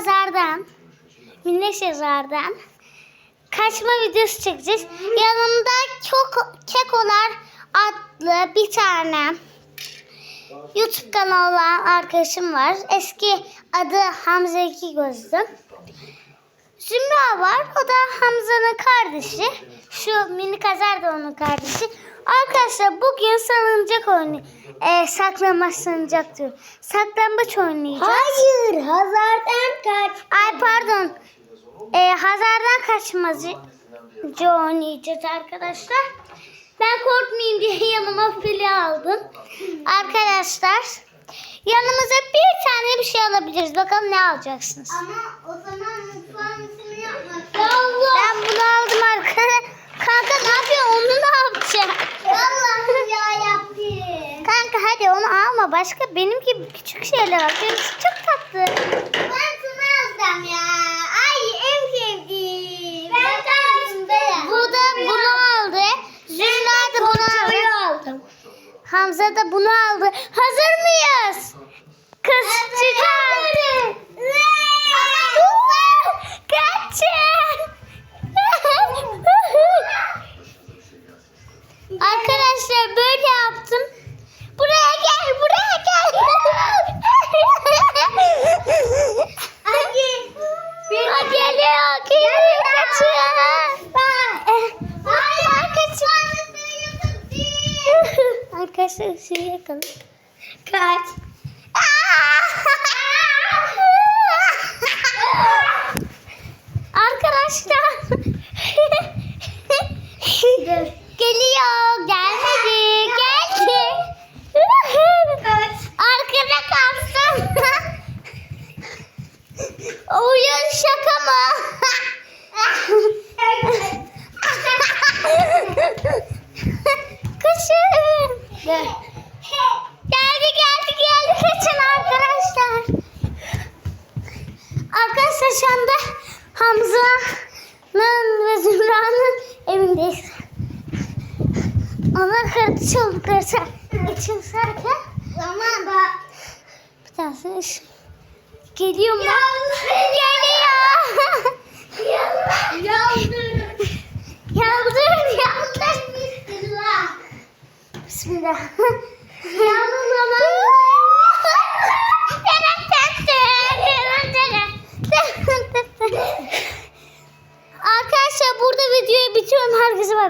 Hazar'dan, Minneş Hazar'dan kaçma videosu çekeceğiz. Yanımda çok Kekolar adlı bir tane YouTube kanalı olan arkadaşım var. Eski adı Hamza İki Gözlü. Zümra var. O da Hamza'nın kardeşi. Şu minik Hazar da onun kardeşi. Arkadaşlar bugün salıncak oyunu. E, saklanmaç salıncak diyor. Saklambaç oynayacağız. Hayır, Hazar'dan kaç. Ay pardon. E, Hazar'dan kaçmacı oynayacağız arkadaşlar. Ben korkmayayım diye yanıma fili aldım. Arkadaşlar yanımıza bir tane bir şey alabiliriz. Bakalım ne alacaksınız? Ama o zaman mutfağın ismini yapmak. Ben bunu aldım arkadaşlar. Kanka ne yapıyorsun? Onu ne yapacağım? Allah'ım ya yapayım. Kanka hadi onu alma. Başka benim gibi küçük şeyler var. Benimki çok tatlı. Ben şunu alacağım ya. Ay en sevdiğim. Ben de Bu da bunu aldı. Zümra da bunu aldı. aldım. Hamza da bunu aldı. Hazır mıyız? Kız çıkar. Kaçın. Arkadaşlar böyle yaptım. Buraya gel, buraya gel. Hadi. Ha, geliyor, geliyor. Kaçın. Hayır. kaçın. Arkadaşlar ışığı yakalım. Kaç. Arkadaşlar. Geliyor. Şaka mı? Kaçın. Geldi geldi geldi kaçın arkadaşlar. Arkadaşlar şu anda Hamza'nın ve Zümra'nın evindeyiz. Onlar kardeş oldukları sa- için zaten Zaman bak. bir tanesi geliyor mu? Geliyor yandım. Yandım, yandım. Bismillah. Bismillah. yandım ama. Arkadaşlar burada videoyu bitiriyorum. Herkese bay bay.